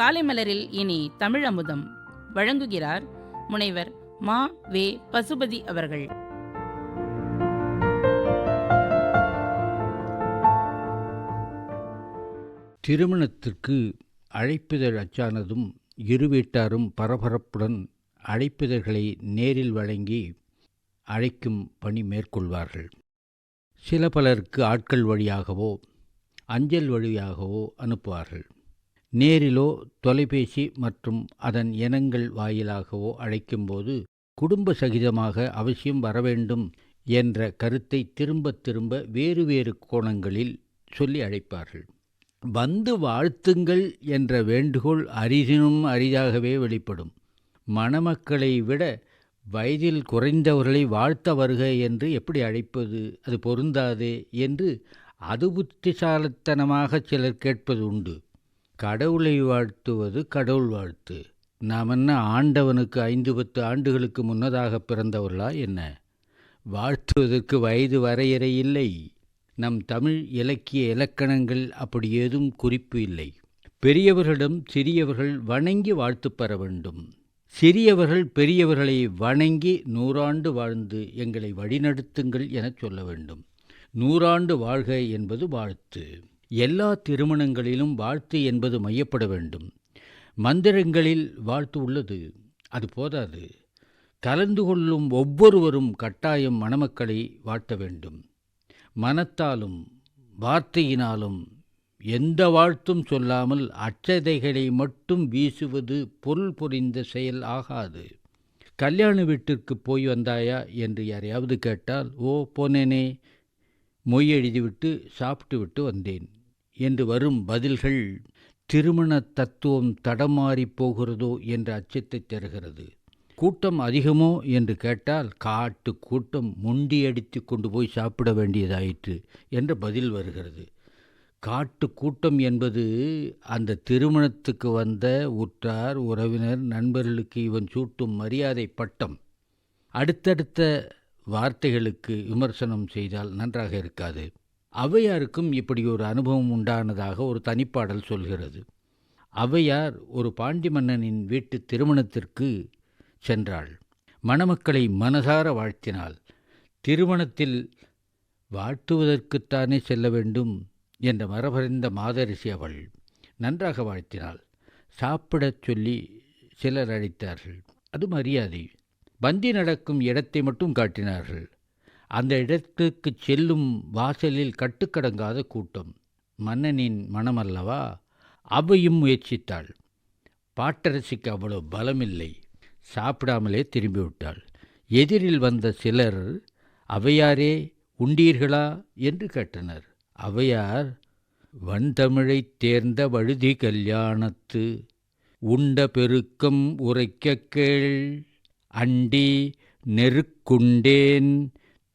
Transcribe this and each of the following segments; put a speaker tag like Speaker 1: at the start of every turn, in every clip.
Speaker 1: காலை மலரில் இனி தமிழ் அமுதம் வழங்குகிறார் முனைவர் மா. வே. பசுபதி அவர்கள்.
Speaker 2: திருமணத்திற்கு அழைப்பிதழ் அச்சானதும் இரு வீட்டாரும் பரபரப்புடன் அழைப்பிதழ்களை நேரில் வழங்கி அழைக்கும் பணி மேற்கொள்வார்கள். சில பலருக்கு ஆட்கள் வழியாகவோ அஞ்சல் வழியாகவோ அனுப்புவார்கள். நேரிலோ தொலைபேசி மற்றும் அதன் இனங்கள் வாயிலாகவோ அழைக்கும்போது குடும்ப சகிதமாக அவசியம் வரவேண்டும் என்ற கருத்தை திரும்ப திரும்ப வேறு வேறு கோணங்களில் சொல்லி அழைப்பார்கள். வந்து வாழ்த்துங்கள் என்ற வேண்டுகோள் அரிதினும் அரிதாகவே வெளிப்படும். மணமக்களை விட வயதில் குறைந்தவர்களை வாழ்த்த வருக என்று எப்படி அழைப்பது? அது பொருந்தாதே என்று அது புத்திசாலத்தனமாக சிலர் கேட்பது உண்டு. கடவுளை வாழ்த்துவது கடவுள் வாழ்த்து. நாம் என்ன ஆண்டவனுக்கு ஐந்து பத்து ஆண்டுகளுக்கு முன்னதாக பிறந்தவர்களா என்ன? வாழ்த்துவதற்கு வயது வரையறை இல்லை. நம் தமிழ் இலக்கிய இலக்கணங்கள் அப்படி ஏதும் குறிப்பு இல்லை. பெரியவர்களிடம் சிறியவர்கள் வணங்கி வாழ்த்து பெற வேண்டும். சிறியவர்கள் பெரியவர்களை வணங்கி நூறாண்டு வாழ்ந்து எங்களை வழிநடத்துங்கள் எனச் சொல்ல வேண்டும். நூறாண்டு வாழ்க என்பது வாழ்த்து. எல்லா திருமணங்களிலும் வாழ்த்து என்பது மையப்பட வேண்டும். மந்திரங்களில் வாழ்த்து உள்ளது. அது போதாது. கலந்து கொள்ளும் ஒவ்வொருவரும் கட்டாயம் மணமக்களை வாழ்த்த வேண்டும். மனத்தாலும் வார்த்தையினாலும் எந்த வாழ்த்தும் சொல்லாமல் அச்சதைகளை மட்டும் வீசுவது பொருள் புரிந்த செயல் ஆகாது. கல்யாண வீட்டிற்கு போய் வந்தாயா என்று யாரையாவது கேட்டால் ஓ போனேனே. மொய் எழுதிவிட்டு சாப்பிட்டு விட்டு வந்தேன். என்று வரும் பதில்கள் திருமண தத்துவம் தடமாறி போகிறதோ என்ற அச்சத்தை தருகிறது. கூட்டம் அதிகமோ என்று கேட்டால் காட்டு கூட்டம் முண்டியடித்து கொண்டு போய் சாப்பிட வேண்டியதாயிற்று என்ற பதில் வருகிறது. காட்டு கூட்டம் என்பது அந்த திருமணத்துக்கு வந்த உற்றார் உறவினர் நண்பர்களுக்கு இவன் சூட்டும் மரியாதை பட்டம். அடுத்தடுத்த வார்த்தைகளுக்கு விமர்சனம் செய்தால் நன்றாக இருக்காது. ஔவையாருக்கும் இப்படி ஒரு அனுபவம் உண்டானதாக ஒரு தனிப்பாடல் சொல்கிறது. ஔவையார் ஒரு பாண்டி மன்னனின் வீட்டு திருமணத்திற்கு சென்றாள். மணமக்களை மனசார வாழ்த்தினாள். திருமணத்தில் வாழ்த்துவதற்குத்தானே செல்ல வேண்டும் என்ற மரபறிந்த மாதரிசி அவள் நன்றாக வாழ்த்தினாள். சாப்பிடச் சொல்லி சிலர் அழைத்தார்கள். அது மரியாதை. பந்தி நடக்கும் இடத்தை மட்டும் காட்டினார்கள். அந்த இடத்துக்கு செல்லும் வாசலில் கட்டுக்கடங்காத கூட்டம். மன்னனின் மனமல்லவா? அவையும் முயற்சித்தாள். பாட்டரசிக்கு அவ்வளோ பலமில்லை. சாப்பிடாமலே திரும்பிவிட்டாள். எதிரில் வந்த சிலர் அவையாரே உண்டீர்களா? என்று கேட்டனர். அவையார் வன்தமிழைத் தேர்ந்த வழுதி கல்யாணத்து உண்ட பெருக்கம் உரைக்க கேள் அண்டி நெருக்குண்டேன்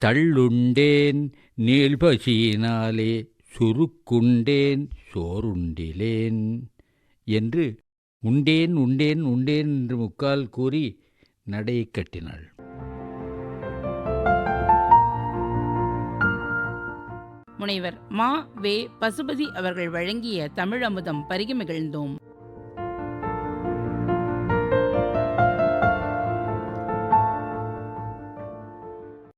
Speaker 2: தள்ளுண்டேன் நீள்பசியினாலே சுருக்குண்டேன் சோறுண்டிலேன் என்று உண்டேன் உண்டேன் உண்டேன் என்று முக்கால் கூறி நடையை கட்டினாள்.
Speaker 1: முனைவர் மா. வே. பசுபதி அவர்கள் வழங்கிய தமிழ் அமுதம் பருகி மகிழ்ந்தோம்